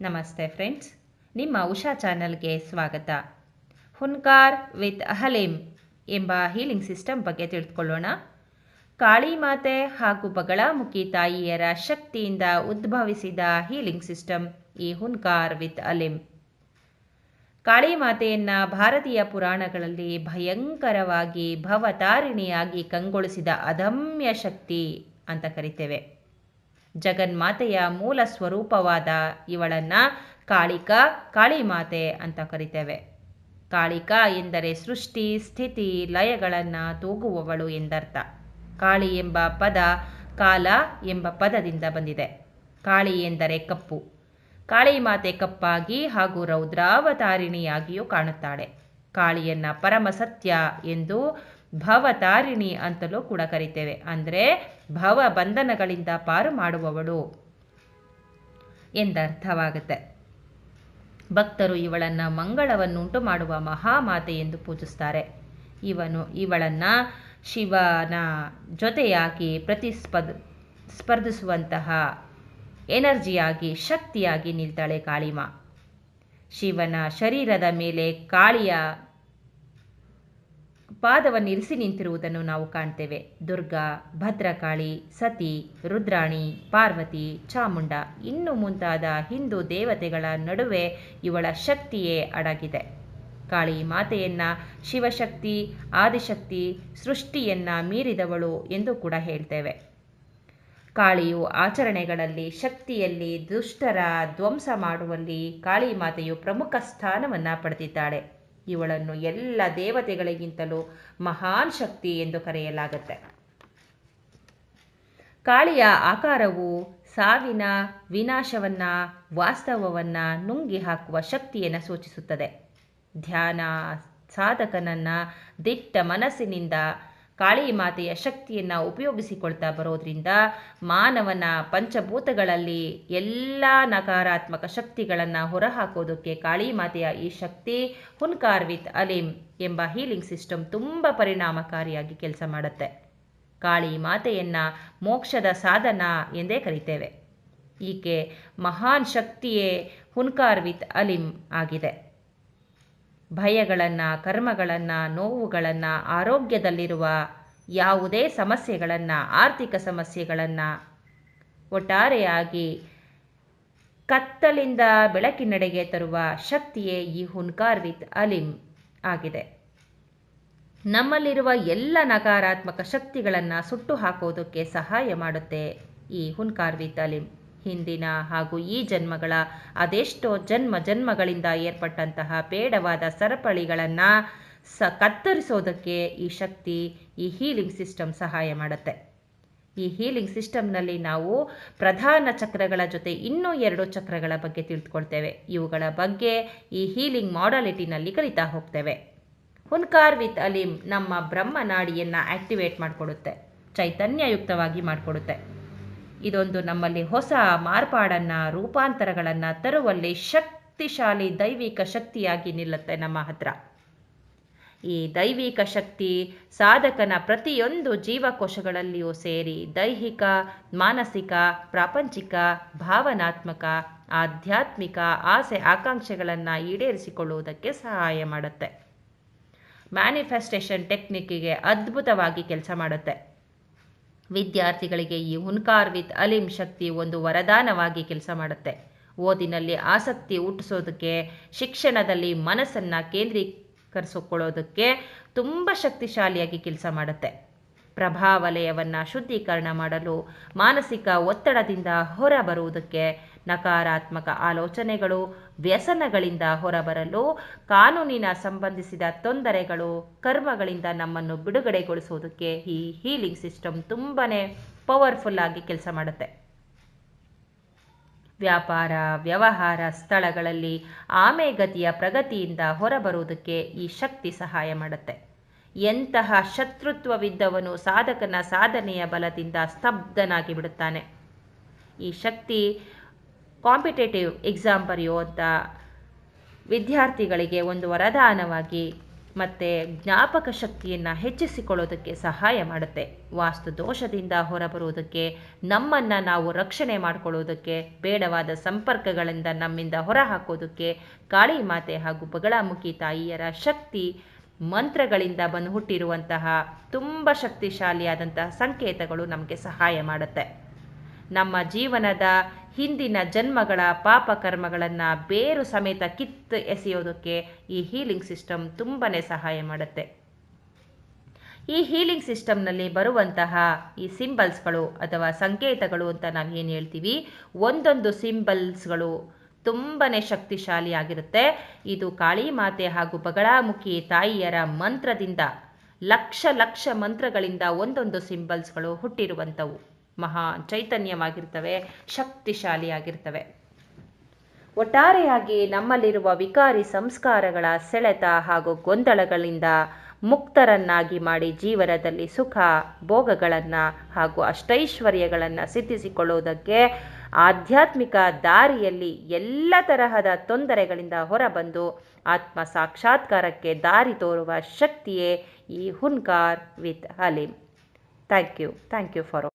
ನಮಸ್ತೆ ಫ್ರೆಂಡ್ಸ್, ನಿಮ್ಮ ಉಷಾ ಚಾನಲ್ಗೆ ಸ್ವಾಗತ. ಹುನ್ಕಾರ್ ವಿತ್ ಅಹಲೇಮ್ ಎಂಬ ಹೀಲಿಂಗ್ ಸಿಸ್ಟಮ್ ಬಗ್ಗೆ ತಿಳಿದುಕೊಳ್ಳೋಣ ಕಾಳಿ ಮಾತೆ ಹಾಗೂ ಬಗಳಾಮುಖಿ ತಾಯಿಯರ ಶಕ್ತಿಯಿಂದ ಉದ್ಭವಿಸಿದ ಹೀಲಿಂಗ್ ಸಿಸ್ಟಮ್ ಈ ಹುನ್ಕಾರ್ ವಿತ್ ಅಲಿಮ್ ಕಾಳಿ ಮಾತೆಯನ್ನ ಭಾರತೀಯ ಪುರಾಣಗಳಲ್ಲಿ ಭಯಂಕರವಾಗಿ ಭವತಾರಿಣಿಯಾಗಿ ಕಂಗೊಳಿಸಿದ ಅದಮ್ಯ ಶಕ್ತಿ ಅಂತ ಕರಿತೇವೆ. ಜಗನ್ಮಾತೆಯ ಮೂಲ ಸ್ವರೂಪವಾದ ಇವಳನ್ನು ಕಾಳಿಕಾ ಕಾಳಿಮಾತೆ ಅಂತ ಕರಿತೇವೆ. ಕಾಳಿಕಾ ಎಂದರೆ ಸೃಷ್ಟಿ, ಸ್ಥಿತಿ, ಲಯಗಳನ್ನು ತೂಗುವವಳು ಎಂದರ್ಥ. ಕಾಳಿ ಎಂಬ ಪದ ಕಾಲ ಎಂಬ ಪದದಿಂದ ಬಂದಿದೆ. ಕಾಳಿ ಎಂದರೆ ಕಪ್ಪು. ಕಾಳಿ ಮಾತೆ ಕಪ್ಪಾಗಿ ಹಾಗೂ ರೌದ್ರಾವತಾರಿಣಿಯಾಗಿಯೂ ಕಾಣುತ್ತಾಳೆ. ಕಾಳಿಯನ್ನ ಪರಮಸತ್ಯ ಎಂದು ಭವತಾರಿಣಿ ಅಂತಲೂ ಕೂಡ ಕರಿತೇವೆ. ಅಂದರೆ ಭವ ಬಂಧನಗಳಿಂದ ಪಾರು ಮಾಡುವವಳು ಎಂದರ್ಥವಾಗುತ್ತೆ. ಭಕ್ತರು ಇವಳನ್ನು ಮಂಗಳವನ್ನುಂಟು ಮಾಡುವ ಮಹಾಮಾತೆ ಎಂದು ಪೂಜಿಸ್ತಾರೆ. ಇವನು, ಇವಳನ್ನು ಶಿವನ ಜೊತೆಯಾಗಿ ಪ್ರತಿಸ್ಪದ, ಸ್ಪರ್ಧಿಸುವಂತಹ ಎನರ್ಜಿಯಾಗಿ, ಶಕ್ತಿಯಾಗಿ ನಿಲ್ತಾಳೆ ಕಾಳಿಮಾ. ಶಿವನ ಶರೀರದ ಮೇಲೆ ಕಾಳಿಯ ಪಾದವನ್ನು ಇರಿಸಿ ನಿಂತಿರುವುದನ್ನು ನಾವು ಕಾಣ್ತೇವೆ. ದುರ್ಗಾ, ಭದ್ರಕಾಳಿ, ಸತಿ, ರುದ್ರಾಣಿ, ಪಾರ್ವತಿ, ಚಾಮುಂಡ ಇನ್ನು ಮುಂತಾದ ಹಿಂದೂ ದೇವತೆಗಳ ನಡುವೆ ಇವಳ ಶಕ್ತಿಯೇ ಅಡಗಿದೆ. ಕಾಳಿ ಮಾತೆಯನ್ನ, ಶಿವಶಕ್ತಿ, ಆದಿಶಕ್ತಿ, ಸೃಷ್ಟಿಯನ್ನ ಮೀರಿದವಳು ಎಂದು ಕೂಡ ಹೇಳ್ತೇವೆ. ಕಾಳಿಯು ಆಚರಣೆಗಳಲ್ಲಿ, ಶಕ್ತಿಯಲ್ಲಿ ದುಷ್ಟರ ಧ್ವಂಸ ಮಾಡುವಲ್ಲಿ ಕಾಳಿ ಮಾತೆಯು ಪ್ರಮುಖ ಸ್ಥಾನವನ್ನು ಪಡೆದಿದ್ದಾಳೆ. ಇವಳನ್ನು ಎಲ್ಲ ದೇವತೆಗಳಿಗಿಂತಲೂ ಮಹಾನ್ ಶಕ್ತಿ ಎಂದು ಕರೆಯಲಾಗುತ್ತೆ. ಕಾಳಿಯ ಆಕಾರವು ಸಾವಿನ ವಿನಾಶವನ್ನ, ವಾಸ್ತವವನ್ನ ನುಂಗಿ ಹಾಕುವ ಶಕ್ತಿಯನ್ನು ಸೂಚಿಸುತ್ತದೆ. ಧ್ಯಾನ ಸಾಧಕನನ್ನ ದಿಟ್ಟ ಮನಸ್ಸಿನಿಂದ ಕಾಳಿ ಮಾತೆಯ ಶಕ್ತಿಯನ್ನು ಉಪಯೋಗಿಸಿಕೊಳ್ತಾ ಬರೋದ್ರಿಂದ ಮಾನವನ ಪಂಚಭೂತಗಳಲ್ಲಿ ಎಲ್ಲ ನಕಾರಾತ್ಮಕ ಶಕ್ತಿಗಳನ್ನು ಹೊರಹಾಕೋದಕ್ಕೆ ಕಾಳಿ ಮಾತೆಯ ಈ ಶಕ್ತಿ ಹುನ್ಕಾರ್ ವಿತ್ ಅಲಿಮ್ ಎಂಬ ಹೀಲಿಂಗ್ ಸಿಸ್ಟಮ್ ತುಂಬ ಪರಿಣಾಮಕಾರಿಯಾಗಿ ಕೆಲಸ ಮಾಡುತ್ತೆ. ಕಾಳಿ ಮಾತೆಯನ್ನು ಮೋಕ್ಷದ ಸಾಧನ ಎಂದೇ ಕರಿತೇವೆ. ಈಕೆ ಮಹಾನ್ ಶಕ್ತಿಯೇ ಹುನ್ಕಾರ್ ವಿತ್ ಅಲಿಂ ಆಗಿದೆ. ಭಯಗಳನ್ನು, ಕರ್ಮಗಳನ್ನು, ನೋವುಗಳನ್ನು, ಆರೋಗ್ಯದಲ್ಲಿರುವ ಯಾವುದೇ ಸಮಸ್ಯೆಗಳನ್ನು, ಆರ್ಥಿಕ ಸಮಸ್ಯೆಗಳನ್ನು ಒಟ್ಟಾರೆಯಾಗಿ ಕತ್ತಲಿಂದ ಬೆಳಕಿನಡೆಗೆ ತರುವ ಶಕ್ತಿಯೇ ಈ ಹುನ್ಕಾರ್ ವಿತ್ ಅಲಿಂ ಆಗಿದೆ. ನಮ್ಮಲ್ಲಿರುವ ಎಲ್ಲ ನಕಾರಾತ್ಮಕ ಶಕ್ತಿಗಳನ್ನು ಸುಟ್ಟು ಹಾಕೋದಕ್ಕೆ ಸಹಾಯ ಮಾಡುತ್ತೆ ಈ ಹುನ್ಕಾರ್ ವಿತ್ ಅಲಿಮ್. ಹಿಂದಿನ ಹಾಗೂ ಈ ಜನ್ಮಗಳ ಅದೆಷ್ಟೋ ಜನ್ಮ ಜನ್ಮಗಳಿಂದ ಏರ್ಪಟ್ಟಂತಹ ಬೇಡವಾದ ಸರಪಳಿಗಳನ್ನು ಸ ಕತ್ತರಿಸೋದಕ್ಕೆ ಈ ಶಕ್ತಿ, ಈ ಹೀಲಿಂಗ್ ಸಿಸ್ಟಮ್ ಸಹಾಯ ಮಾಡುತ್ತೆ. ಈ ಹೀಲಿಂಗ್ ಸಿಸ್ಟಮ್ನಲ್ಲಿ ನಾವು ಪ್ರಧಾನ ಚಕ್ರಗಳ ಜೊತೆ ಇನ್ನೂ ಎರಡು ಚಕ್ರಗಳ ಬಗ್ಗೆ ತಿಳಿದುಕೊಳ್ತೇವೆ ಇವುಗಳ ಬಗ್ಗೆ ಈ ಹೀಲಿಂಗ್ ಮಾಡಾಲಿಟಿನಲ್ಲಿ ಕಲಿತಾ ಹೋಗ್ತೇವೆ. ಹುನ್ಕಾರ್ ವಿತ್ ಅಲಿಮ್ ನಮ್ಮ ಬ್ರಹ್ಮನಾಡಿಯನ್ನು ಆಕ್ಟಿವೇಟ್ ಮಾಡಿಕೊಡುತ್ತೆ. ಚೈತನ್ಯಯುಕ್ತವಾಗಿ ಮಾಡಿಕೊಡುತ್ತೆ. ಇದೊಂದು ನಮ್ಮಲ್ಲಿ ಹೊಸ ಮಾರ್ಪಾಡನ್ನು, ರೂಪಾಂತರಗಳನ್ನು ತರುವಲ್ಲಿ ಶಕ್ತಿಶಾಲಿ ದೈವಿಕ ಶಕ್ತಿಯಾಗಿ ನಿಲ್ಲುತ್ತೆ ನಮ್ಮ ಹತ್ರ. ಈ ದೈವಿಕ ಶಕ್ತಿ ಸಾಧಕನ ಪ್ರತಿಯೊಂದು ಜೀವಕೋಶಗಳಲ್ಲಿಯೂ ಸೇರಿ ದೈಹಿಕ, ಮಾನಸಿಕ, ಪ್ರಾಪಂಚಿಕ, ಭಾವನಾತ್ಮಕ, ಆಧ್ಯಾತ್ಮಿಕ ಆಸೆ ಆಕಾಂಕ್ಷೆಗಳನ್ನು ಈಡೇರಿಸಿಕೊಳ್ಳುವುದಕ್ಕೆ ಸಹಾಯ ಮಾಡುತ್ತೆ. ಮ್ಯಾನಿಫೆಸ್ಟೇಷನ್ ಟೆಕ್ನಿಕ್ಕಿಗೆ ಅದ್ಭುತವಾಗಿ ಕೆಲಸ ಮಾಡುತ್ತೆ. ವಿದ್ಯಾರ್ಥಿಗಳಿಗೆ ಈ ಹುನ್ಕಾರ್ ವಿತ್ ಅಲಿಮ್ ಶಕ್ತಿ ಒಂದು ವರದಾನವಾಗಿ ಕೆಲಸ ಮಾಡುತ್ತೆ. ಓದಿನಲ್ಲಿ ಆಸಕ್ತಿ ಹುಟ್ಟಿಸೋದಕ್ಕೆ, ಶಿಕ್ಷಣದಲ್ಲಿ ಮನಸ್ಸನ್ನು ಕೇಂದ್ರೀಕರಿಸಿಕೊಳ್ಳೋದಕ್ಕೆ ತುಂಬ ಶಕ್ತಿಶಾಲಿಯಾಗಿ ಕೆಲಸ ಮಾಡುತ್ತೆ. ಪ್ರಭಾವಲಯವನ್ನು ಶುದ್ಧೀಕರಣ ಮಾಡಲು ಮಾನಸಿಕ ಒತ್ತಡದಿಂದ ಹೊರಬರುವುದಕ್ಕೆ ನಕಾರಾತ್ಮಕ ಆಲೋಚನೆಗಳು ವ್ಯಸನಗಳಿಂದ ಹೊರಬರಲು, ಕಾನೂನಿನ ಸಂಬಂಧಿಸಿದ ತೊಂದರೆಗಳು ಕರ್ಮಗಳಿಂದ ನಮ್ಮನ್ನು ಬಿಡುಗಡೆಗೊಳಿಸುವುದಕ್ಕೆ ಈ ಹೀಲಿಂಗ್ ಸಿಸ್ಟಮ್ ತುಂಬಾ ಪವರ್ಫುಲ್ ಆಗಿ ಕೆಲಸ ಮಾಡುತ್ತೆ. ವ್ಯಾಪಾರ, ವ್ಯವಹಾರ ಸ್ಥಳಗಳಲ್ಲಿ ಆಮೆಗತಿಯ ಪ್ರಗತಿಯಿಂದ ಹೊರಬರುವುದಕ್ಕೆ ಈ ಶಕ್ತಿ ಸಹಾಯ ಮಾಡುತ್ತೆ. ಎಂತಹ ಶತ್ರುತ್ವವಿದ್ದವನು ಸಾಧಕನ ಸಾಧನೆಯ ಬಲದಿಂದ ಸ್ತಬ್ಧನಾಗಿ ಬಿಡುತ್ತಾನೆ ಈ ಶಕ್ತಿ ಕಾಂಪಿಟೇಟಿವ್ ಎಕ್ಸಾಮ್ ಬರೆಯುವಂಥ ವಿದ್ಯಾರ್ಥಿಗಳಿಗೆ ಒಂದು ವರದಾನವಾಗಿ ಮತ್ತು ಜ್ಞಾಪಕ ಶಕ್ತಿಯನ್ನು ಹೆಚ್ಚಿಸಿಕೊಳ್ಳೋದಕ್ಕೆ ಸಹಾಯ ಮಾಡುತ್ತೆ. ವಾಸ್ತು ದೋಷದಿಂದ ಹೊರಬರುವುದಕ್ಕೆ, ನಮ್ಮನ್ನು ನಾವು ರಕ್ಷಣೆ ಮಾಡಿಕೊಳ್ಳೋದಕ್ಕೆ, ಬೇಡವಾದ ಸಂಪರ್ಕಗಳಿಂದ ನಮ್ಮಿಂದ ಹೊರ ಹಾಕೋದಕ್ಕೆ ಕಾಳಿ ಮಾತೆ ಹಾಗೂ ಬಗಳಾಮುಖಿ ತಾಯಿಯರ ಶಕ್ತಿ ಮಂತ್ರಗಳಿಂದ ಬಂದು ಹುಟ್ಟಿರುವಂತಹ ತುಂಬ ಶಕ್ತಿಶಾಲಿಯಾದಂತಹ ಸಂಕೇತಗಳು ನಮಗೆ ಸಹಾಯ ಮಾಡುತ್ತೆ. ನಮ್ಮ ಜೀವನದ ಹಿಂದಿನ ಜನ್ಮಗಳ ಪಾಪ ಕರ್ಮಗಳನ್ನು ಬೇರು ಸಮೇತ ಕಿತ್ತು ಎಸೆಯೋದಕ್ಕೆ ಈ ಹೀಲಿಂಗ್ ಸಿಸ್ಟಮ್ ತುಂಬಾ ಸಹಾಯ ಮಾಡುತ್ತೆ. ಈ ಹೀಲಿಂಗ್ ಸಿಸ್ಟಮ್ನಲ್ಲಿ ಬರುವಂತಹ ಈ ಸಿಂಬಲ್ಸ್ಗಳು ಅಥವಾ ಸಂಕೇತಗಳು ಅಂತ ನಾವು ಏನು ಹೇಳ್ತೀವಿ? ಒಂದೊಂದು ಸಿಂಬಲ್ಸ್ಗಳು ತುಂಬಾ ಶಕ್ತಿಶಾಲಿಯಾಗಿರುತ್ತೆ ಇದು ಕಾಳಿ ಮಾತೆ ಹಾಗೂ ಬಗಳಾಮುಖಿ ತಾಯಿಯರ ಮಂತ್ರದಿಂದ ಲಕ್ಷ ಲಕ್ಷ ಮಂತ್ರಗಳಿಂದ ಒಂದೊಂದು ಸಿಂಬಲ್ಸ್ಗಳು ಹುಟ್ಟಿರುವಂಥವು. ಮಹಾ ಚೈತನ್ಯವಾಗಿರ್ತವೆ, ಶಕ್ತಿಶಾಲಿಯಾಗಿರ್ತವೆ. ಒಟ್ಟಾರೆಯಾಗಿ ನಮ್ಮಲ್ಲಿರುವ ವಿಕಾರಿ ಸಂಸ್ಕಾರಗಳ ಸೆಳೆತ ಹಾಗೂ ಗೊಂದಲಗಳಿಂದ ಮುಕ್ತರನ್ನಾಗಿ ಮಾಡಿ ಜೀವನದಲ್ಲಿ ಸುಖ, ಭೋಗಗಳನ್ನು ಹಾಗೂ ಅಷ್ಟೈಶ್ವರ್ಯಗಳನ್ನು ಸಿದ್ಧಿಸಿಕೊಳ್ಳುವುದಕ್ಕೆ ಆಧ್ಯಾತ್ಮಿಕ ದಾರಿಯಲ್ಲಿ ಎಲ್ಲ ತರಹದ ತೊಂದರೆಗಳಿಂದ ಹೊರಬಂದು ಆತ್ಮ ಸಾಕ್ಷಾತ್ಕಾರಕ್ಕೆ ದಾರಿ ತೋರುವ ಶಕ್ತಿಯೇ ಈ Hunkar with Haleem thank you. Thank you for